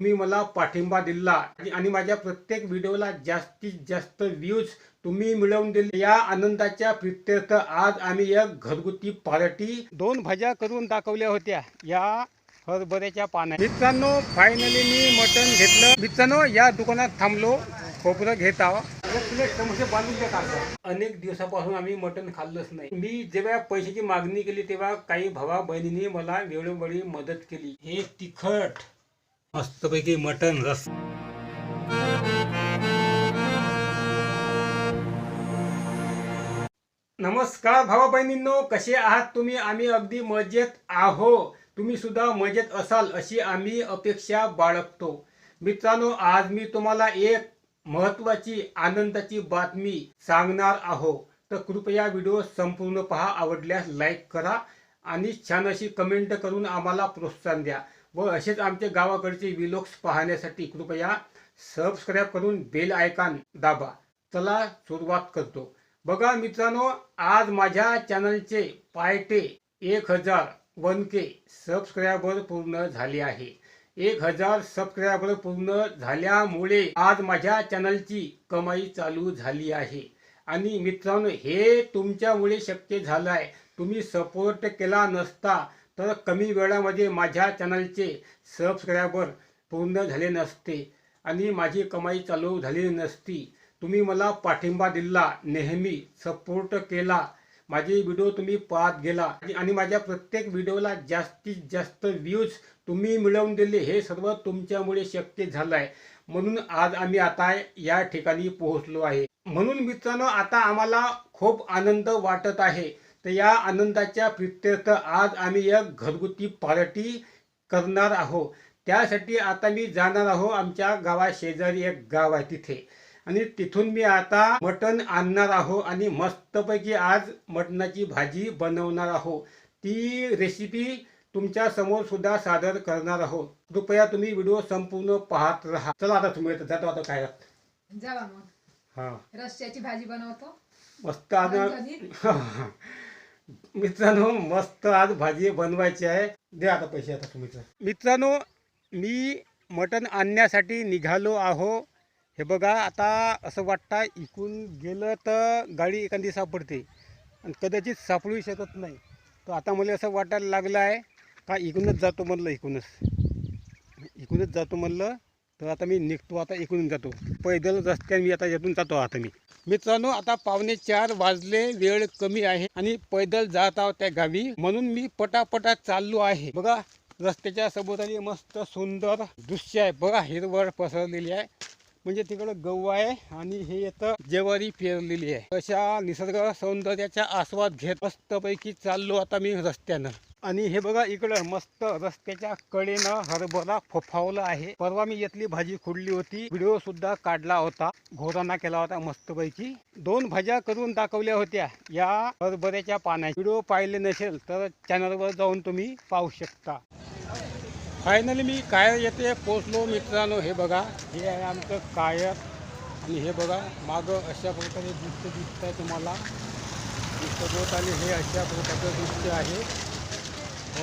तुम्ही मला पाठिंबा दिला. आणि- माझ्या प्रत्येक व्हिडिओला जास्तीत जास्त व्ह्यूज तुम्ही मिळवून दिले. या आनंदाच्या प्रित्यर्थ आज आम्ही एक घरगुती पार्टी दोन भाज्या करून दाखवल्या होत्या. या हरभऱ्याच्या पाण्या मित्रांनो फायनली मी मटण घेतलं. मित्रांनो या दुकानात थांबलो. खोबरं घेत आहो बांधून अनेक दिवसापासून आम्ही मटण खाल्लंच नाही. मी जेव्हा पैशाची मागणी केली तेव्हा काही भावा बहिणीने मला वेळोवेळी मदत केली. हे तिखट. मस्तपैकी मटण रस. नमस्कार भावा बहिणींनो कसे आहात तुम्ही? आम्ही अगदी मजेत आहो. तुम्ही सुद्धा मजेत असाल अशी आम्ही अपेक्षा बाळगतो. मित्रांनो आज मी तुम्हाला एक महत्वाची आनंदाची बातमी सांगणार आहो. तर कृपया व्हिडिओ संपूर्ण पहा आवडल्यास लाईक करा आणि छान अशी कमेंट करून आम्हाला प्रोत्साहन द्या. व असेच आमच्या गावाकडचे विलोक्स पाहण्यासाठी कृपया सबस्क्राईब करून बेल आयकॉन दाबा. चला सुरुवात करतो. बघा मित्रांनो आज माझ्या चॅनलचे पायटे एक हजार वन के सबस्क्रायबर पूर्ण झाले आहे. एक हजार सबस्क्रायबर पूर्ण झाल्यामुळे आज माझ्या चॅनलची कमाई चालू झाली आहे. आणि मित्रांनो हे तुमच्यामुळे शक्य झालं आहे तुम्ही सपोर्ट केला नसता तर कमी वेळामध्ये माझ्या चॅनलचे सबस्क्रायबर पूर्ण झाले नसते आणि माझी कमाई चालू झाली नसती. तुम्ही मला पाठिंबा दिला नेहमी सपोर्ट केला. माझे व्हिडिओ तुम्ही पाहत गेला आणि- माझ्या प्रत्येक व्हिडिओला जास्तीत जास्त व्ह्यूज तुम्ही मिळवून दिले हे सर्व तुमच्यामुळे शक्य झालं आहे म्हणून आज आम्ही आता या ठिकाणी पोहोचलो आहे. म्हणून मित्रांनो आता आम्हाला खूप आनंद वाटत आहे. तर या आनंदाच्या प्रित्यर्थ आज आम्ही एक घरगुती पार्टी करणार आहोत. त्यासाठी आता मी जाणार आहो आमच्या गावा शेजारी एक गाव आहे तिथे. आणि तिथून मी आता मटण आणणार आहो आणि मस्तपैकी आज मटणाची भाजी बनवणार आहो ती रेसिपी तुमच्यासमोर सुद्धा सादर करणार आहोत. कृपया तुम्ही व्हिडिओ संपूर्ण पाहत राहा. चला आता तुम्ही आता जातो आता काय. जावा मग. हा. रश्श्याची भाजी बनवतो. मस्त झणझणीत. मित्रांनो मस्त आज भाजी बनवायची आहे. द्या आता पैसे आता तुम्ही मित्रांनो मी मटण आणण्यासाठी निघालो आहो. हे बघा आता असं वाटतं इकून गेलं तर गाडी एखादी सापडते. आणि कदाचित सापडू शकत नाही. तर आता मला असं वाटायला लागलं आहे का इकूनच जातो म्हणलं इकूनच. इकूनच जातो म्हणलं. तर आता मी निघतो आता इकडून जातो. पैदल रस्त्याने मी आता यातून जातो आता मी. मित्रांनो आता पावणे चार वाजले वेळ कमी आहे आणि पैदल जात आहोत त्या गावी. म्हणून मी पटापटा चाललो आहे. बघा रस्त्याच्या सभोवताली मस्त सुंदर दृश्य आहे. बघा हिरवळ पसरलेली आहे. म्हणजे तिकडं गहू आहे आणि हे येतं जेवारी पेरलेली आहे. अशा निसर्ग सौंदर्याचा आस्वाद घेत मस्तपैकी चाललो आता मी रस्त्यानं. आणि हे बघा इकडं मस्त रस्त्याच्या कडेनं हरभरा फोफावला आहे. परवा मी यातली भाजी खुडली होती. व्हिडिओ सुद्धा काढला होता. घोराना केला होता मस्तपैकी. दोन भाज्या करून दाखवल्या होत्या. या हरभऱ्याच्या पाण्याची व्हिडिओ पाहिले नसेल तर चॅनलवर जाऊन तुम्ही पाहू शकता. फायनली मी कायर येथे पोचलो मित्रांनो हे बघा. हे आहे आमचं कायर. आणि हे बघा मागं अशा प्रकारे दृश्य दिसत आहे तुम्हाला. दिसत होत आणि हे अशा प्रकारचं दृश्य आहे.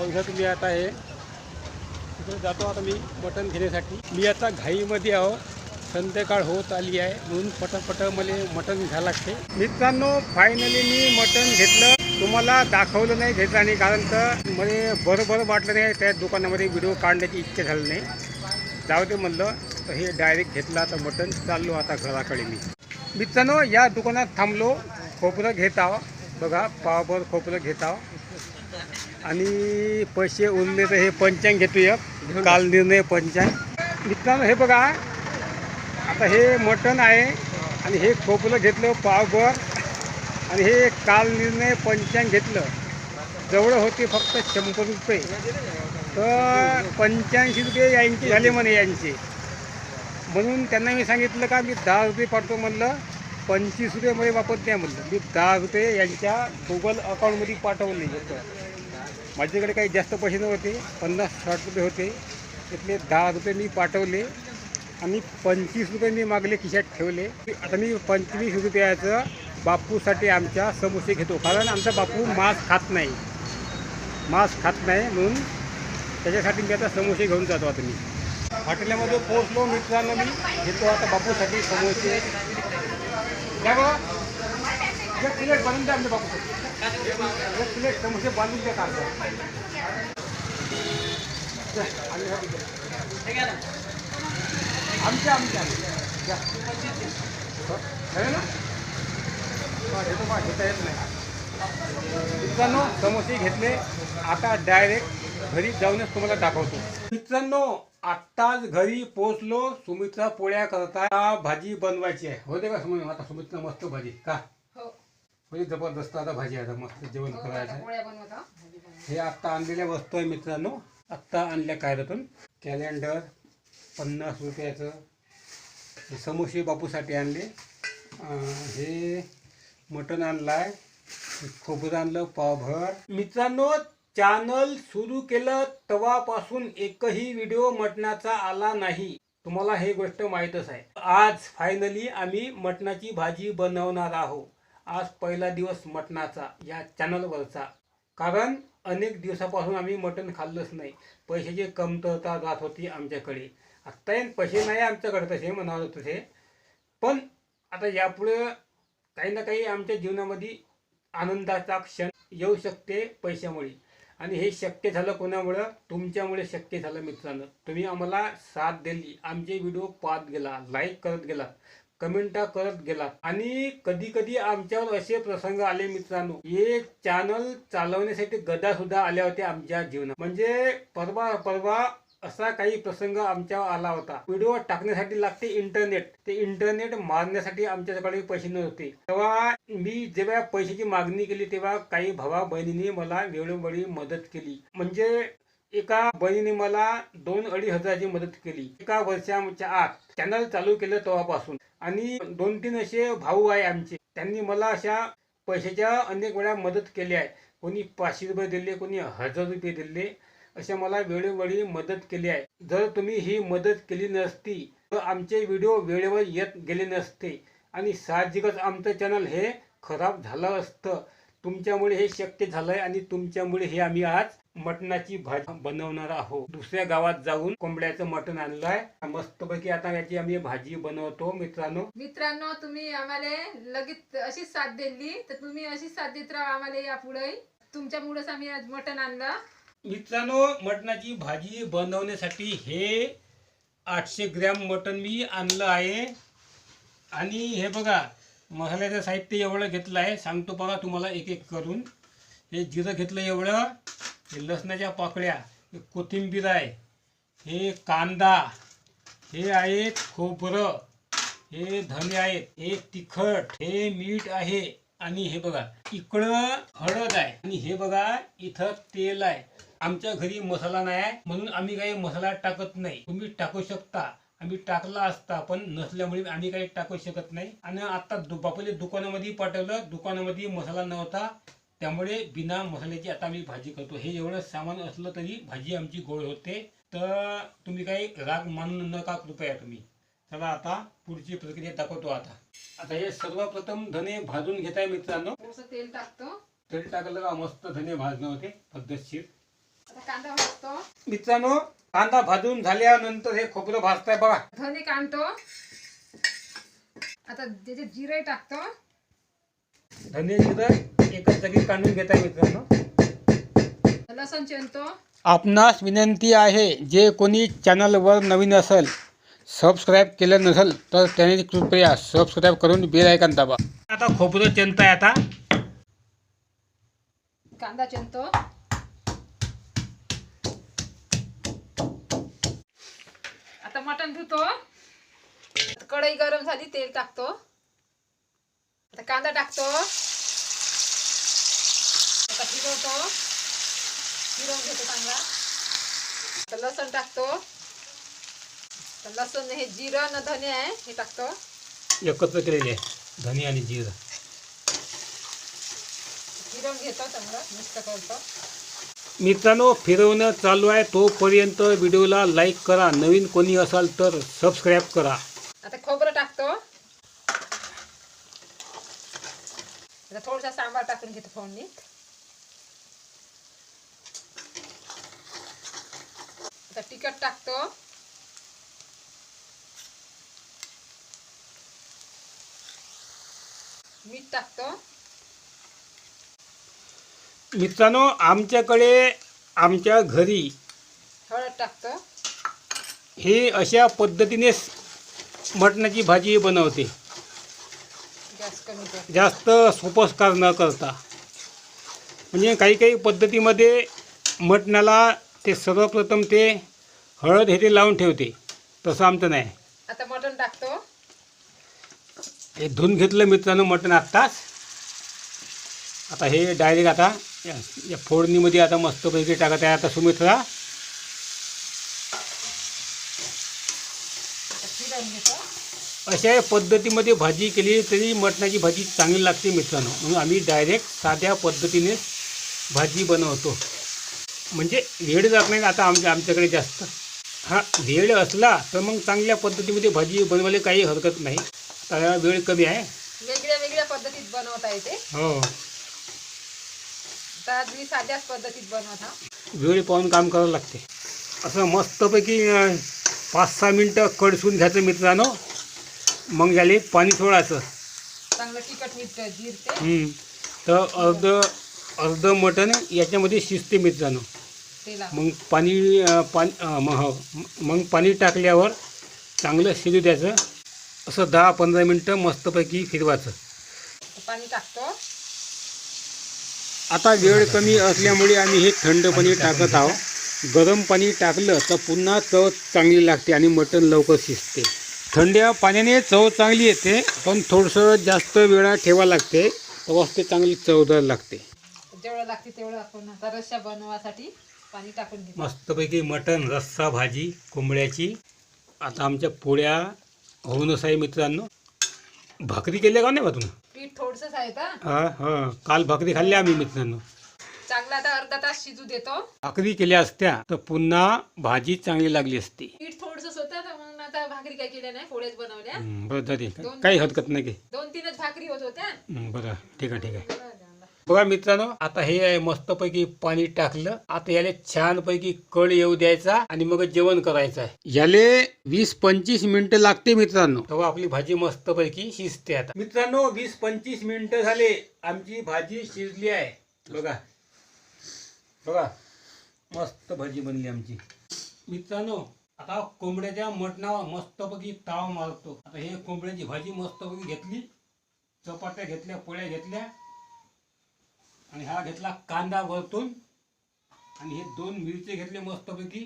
इथं तुम्ही आता हे तिकडे जातो आता मी मटण घेण्यासाठी. मी आता घाईमध्ये आहो संध्याकाळ होत आली आहे. म्हणून पटपट मला मटण घ्यायला लागते. मित्रांनो फायनली मी मटण घेतलं. तुम्हाला दाखवलं नाही घेतलं आणि कारण तर मला बरोबर वाटलं नाही त्या दुकानामध्ये व्हिडिओ काढण्याची इच्छा झाली नाही. जाऊ दे म्हणलं. तर हे डायरेक्ट घेतलं आता मटण. चाललो आता घराकडे मी. मित्रांनो या दुकानात थांबलो. खोबरं घेत आहो बघा पावभर खोबरं घेत आहो आणि पैसे उरले तर हे पंचांग घेतो एक काल निर्णय पंचांग. मित्रांनो हे बघा. आता हे मटण आहे आणि हे खोबरं घेतलं पावभर. आणि हे काल निर्णय पंचांग घेतलं. जवळ होते फक्त शंभर रुपये. तर पंच्याऐंशी रुपये यांचे झाले म्हणे यांचे. म्हणून त्यांना मी सांगितलं का मी दहा रुपये पाठवतो म्हणलं. पंचवीस रुपये मध्ये वापरत नाही म्हणलं. मी दहा रुपये यांच्या गुगल अकाउंटमध्ये पाठवले. माझ्याकडे काही जास्त पैसे नव्हते. पन्नास साठ रुपये होते. त्यातले दहा रुपये मी पाठवले. आणि पंचवीस रुपये मी मागले खिशात ठेवले. आता मी पंचवीस रुपयाचं बापूसाठी आमच्या समोसे घेतो. कारण आमचा बापू मांस खात नाही. मांस खात नाही म्हणून त्याच्यासाठी मी आता समोसे घेऊन जातो आता मी. हॉटेलमध्ये पोहोचलो मित्रांनो मी. घेतो आता बापूसाठी समोसे. काय बघा. एक प्लेट बनवून द्या आमच्या बापूसाठी एक प्लेट समोसे बांधून द्या काढता आमच्या आमच्या. आहे ना? घेतो बा घेता येत नाही. मित्रांनो समोसे घेतले. आता डायरेक्ट घरी जाऊनच तुम्हाला दाखवतो. मित्रांनो आत्ताच घरी पोहोचलो. सुमित्रा पोळ्या करता भाजी बनवायची आहे. होते का समज आता सुमित्रा मस्त भाजी. का? म्हणजे जबरदस्त आता भाजी आता मस्त जेवण हो, करायचं. हे आत्ता आणलेल्या वस्तू आहे मित्रांनो. आत्ता आणल्या कायद्यातून. कॅलेंडर पन्नास रुपयाचं. हे समोसे बापूसाठी आणले. हे मटण आणलं आहे खोबरं आणलं पावभर. मित्रांनो चॅनल सुरू केलं तेव्हापासून एकही व्हिडिओ मटणाचा आला नाही. तुम्हाला हे गोष्ट माहीतच आहे. आज फायनली आम्ही मटणाची भाजी बनवणार आहोत. आज पहिला दिवस मटणाचा या चॅनलवरचा कारण अनेक दिवसापासून आम्ही मटण खाल्लंच नाही. पैशाची कमतरता जात होती आमच्याकडे. आत्ता पैसे नाही आमच्याकडे तसे म्हणावं तसे. पण आता यापुढे काही ना काही आमच्या जीवनामध्ये आनंदाचा क्षण येऊ शकते पैशामुळे. आणि हे शक्य झालं कोणामुळं? तुमच्यामुळे शक्य झालं मित्रांनो. तुम्ही आम्हाला साथ दिली. आमचे व्हिडिओ पाहत गेला लाईक करत गेलात कमेंटा करत गेला. आणि कधी कधी आमच्यावर असे प्रसंग आले मित्रांनो. हे चॅनल चालवण्यासाठी गदा सुद्धा आल्या होत्या आमच्या जीवनात. म्हणजे परवा परवा असा काही प्रसंग आमच्यावर आला होता. व्हिडिओ टाकण्यासाठी लागते इंटरनेट. ते इंटरनेट मारण्यासाठी आमच्याकडे पैसे नव्हते. तेव्हा मी जेव्हा पैशाची मागणी केली तेव्हा काही भावा बहिणींनी मला वेळोवेळी मदत केली. म्हणजे एका बहिणी मला दोन अडीच हजाराची मदत केली. एका वर्षाच्या आत चॅनल चालू केलं तेव्हापासून. आणि दोन तीन असे भाऊ आहे आमचे. त्यांनी मला अशा पैशाच्या अनेक वेळा मदत केली आहे. कोणी पाचशे रुपये दिले कोणी हजार रुपये दिले अशा मला वेळोवेळी मदत केली आहे. जर तुम्ही ही मदत केली नसती तर आमचे व्हिडिओ वेळेवर येत गेले नसते. आणि साहजिकच आमचं चॅनल हे खराब झालं असतं. तुमच्यामुळे हे शक्य झालंय आणि तुमच्यामुळे हे आम्ही आज मटणाची भाजी बनवणार आहोत. दुसऱ्या गावात जाऊन कोंबड्याचं मटण आणलंय. मस्तपैकी आता याची आम्ही भाजी बनवतो. मित्रांनो. मित्रांनो तुम्ही आम्हाला लगेच अशीच साथ दिली. तर तुम्ही अशीच साथ देत राहा आम्हाला यापुढे. तुमच्यामुळेच आम्ही आज मटण आणलं. मित्रांनो मटणाची भाजी बनवण्यासाठी हे आठशे ग्रॅम मटण मी आणलं आहे. आणि हे बघा मसाल्याचं साहित्य एवढं घेतलं आहे. सांगतो बघा तुम्हाला एक एक करून. हे जिरं घेतलं एवढं. हे लसणाच्या पाकळ्या. हे कोथिंबीर आहे. हे कांदा. हे आहे खोबरं. हे धने आहेत. हे तिखट. हे मीठ आहे. आणि हे बघा इकडं हळद आहे. आणि हे बघा इथं तेल आहे. आमच्या घरी मसाला नाही आहे. म्हणून आम्ही काही मसाला टाकत नाही. तुम्ही टाकू शकता. आम्ही टाकला असता पण नसल्यामुळे आम्ही काही टाकू शकत नाही. आणि आता दु बापूले दुकानामध्ये पाठवलं. दुकानामध्ये मसाला नव्हता. त्यामुळे बिना मसाल्याची आता आम्ही भाजी करतो. हे एवढं सामान असलं तरी भाजी आमची गोड होते. तर तुम्ही काही राग मानू नका कृपया तुम्ही. चला आता पुढची प्रक्रिया दाखवतो आता. आता हे सर्वप्रथम धने भाजून घेत आहे मित्रांनो. तेल टाकतो. तेल टाकलं का मस्त धने भाजणं होते पद्धतशीर. कांदा मित्रांनो कांदा भाजून झाल्यानंतर हे खोबरं भाजताय बघा. धने काढतो आता त्याचे जिरे टाकतो. धने जिरं एकाच जागी काढून घेत आहे मित्रांनो. लसण चिरतो. आपणास विनंती आहे जे कोणी चॅनलवर नवीन असेल सबस्क्राईब केलं नसेल तर त्याने कृपया सबस्क्राईब करून बेल ऐकन दाबा. आता खोबरं आहे आता. कांदा चिरतो. मटण धुतो. कढई गरम झाली तेल टाकतो. आता कांदा टाकतो. आता फिरवतो फिरवून घेतो चांगला. आता लसण टाकतो. लसण हे जिरं न धने आहे हे टाकतो. एकत्र केलेले आहे धने आणि जिरं. फिरवून घेतो चांगलं मिक्स करतो मित्रांनो फिरवणं चालू आहे. तोपर्यंत व्हिडिओला लाईक करा. नवीन कोणी असाल तर सबस्क्राईब करा. आता खोबरं टाकतो. आता सांबार टाकून घेतो फोडणीत. आता तिखट टाकतो. मीठ टाकतो. मित्रांनो आमच्याकडे आमच्या घरी हळद टाकतो. हे अशा पद्धतीनेच मटणाची भाजी बनवते. गॅस कमी कर जास्त सोपस्कार न करता. म्हणजे काही काही पद्धतीमध्ये मटणाला ते सर्वप्रथम ते हळद हे ते लावून ठेवते. तसं आमचं नाही. आता मटण टाकतो. हे धुवून घेतलं मित्रांनो मटण आत्ताच. आता हे डायरेक्ट आता या या फोडणीमध्ये आता मस्तपैकी टाकत आहे आता सुमित्रा अशा पद्धतीमध्ये भाजी केली तरी मटणाची भाजी चांगली लागते मित्रांनो. म्हणून आम्ही डायरेक्ट साध्या पद्धतीने भाजी बनवतो. म्हणजे वेळ जात नाही आता आमच्या आमच्याकडे जास्त. हा वेळ असला तर मग चांगल्या पद्धतीमध्ये भाजी बनवायला काही हरकत नाही. आता वेळ कमी आहे. वेगळ्या वेगळ्या पद्धतीत बनवता येते. हो. तर आज मी साध्याच पद्धतीत बनवत हा वेळ पाहून काम करावं लागते. असं मस्तपैकी पाच सहा मिनटं कडसून घ्यायचं मित्रांनो. मग याले पाणी सोडायचं. चांगलं तिखट मीठ जिरते. हम्म. तर अर्ध अर्ध मटण याच्यामध्ये शिजते मित्रांनो. मग पाणी पाणी हो. मग पाणी टाकल्यावर चांगलं शिजू द्यायचं. असं दहा पंधरा मिनटं मस्तपैकी फिरवायचं. पाणी टाकतो. आता वेळ कमी असल्यामुळे आम्ही हे थंड पाणी टाकत आहोत. गरम पाणी टाकलं तर पुन्हा चव चांगली लागते आणि मटण लवकर शिजते. थंड्या पाण्याने चव चांगली येते पण थोडंसं जास्त वेळा ठेवा लागते. तेव्हाच ते चांगली चवदार लागते. जेवढं लागते तेवढं आपण आता रस्सा बनवासाठी पाणी टाकून मस्तपैकी मटण रस्सा भाजी कोंबड्याची. आता आमच्या पोळ्या होऊनच आहे मित्रांनो. भाकरी केल्या का नाही बा तुम्ही पीठ थोडंसंच आहे का? हा हा. काल भाकरी खाल्ल्या आम्ही मित्रांनो. चांगला आता अर्धा तास शिजू देतो. भाकरी केल्या असत्या तर पुन्हा भाजी चांगली लागली असती. पीठ थोडंसंच होतं तर मग आता भाकरी काय केल्या नाही पोळ्याच बनवल्या. हं, बरं जाते काही हरकत नाही दोन तीनच भाकरी होत होत्या. हं, बरं. ठीक आहे ठीक आहे. बघा मित्रांनो आता हे आहे मस्तपैकी पाणी टाकलं. आता याले छानपैकी कळ येऊ द्यायचा आणि मग जेवण करायचं आहे. याले वीस पंचवीस मिनिटं लागते मित्रांनो. तेव्हा आपली भाजी मस्तपैकी शिजते आता. मित्रांनो वीस पंचवीस मिनिटं झाले. आमची भाजी शिजली आहे. बघा. बघा. मस्त भाजी बनली आमची. मित्रांनो आता कोंबड्याच्या मटणावर मस्तपैकी ताव मारतो. आता हे कोंबड्याची भाजी मस्तपैकी घेतली. चपात्या घेतल्या पोळ्या घेतल्या. आणि हा घेतला कांदा वरतून. आणि हे दोन मिरचे घेतले मस्तपैकी.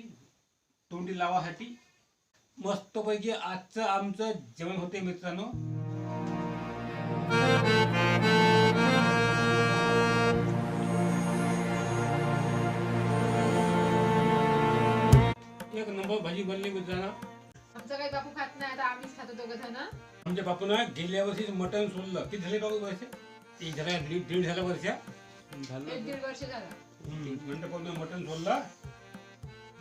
तोंडी लावासाठी. मस्तपैकी आजचं आमचं जेवण होते मित्रांनो. एक नंबर भाजी बनली मित्रांनो. आमचा काही बापू खात नाही आता आम्हीच खातो दोघं जण. आमच्या बापूनं गेल्या वर्षी मटण सोडलं. किती झाले बाबू वर्ष एक झाला दीड दीड झालं वर्ष. झालं. एक दीड वर्ष झालं. घंटापूर्ण मटण सोडलं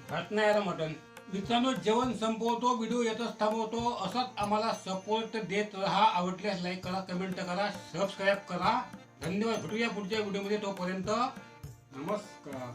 खात नाही आता मटण. मित्रांनो जेवण संपवतो व्हिडिओ येतच थांबवतो. असंच आम्हाला सपोर्ट देत राहा. आवडल्यास लाईक करा कमेंट करा सबस्क्राईब करा. धन्यवाद. भेटूया पुढच्या व्हिडिओमध्ये तोपर्यंत. नमस्कार.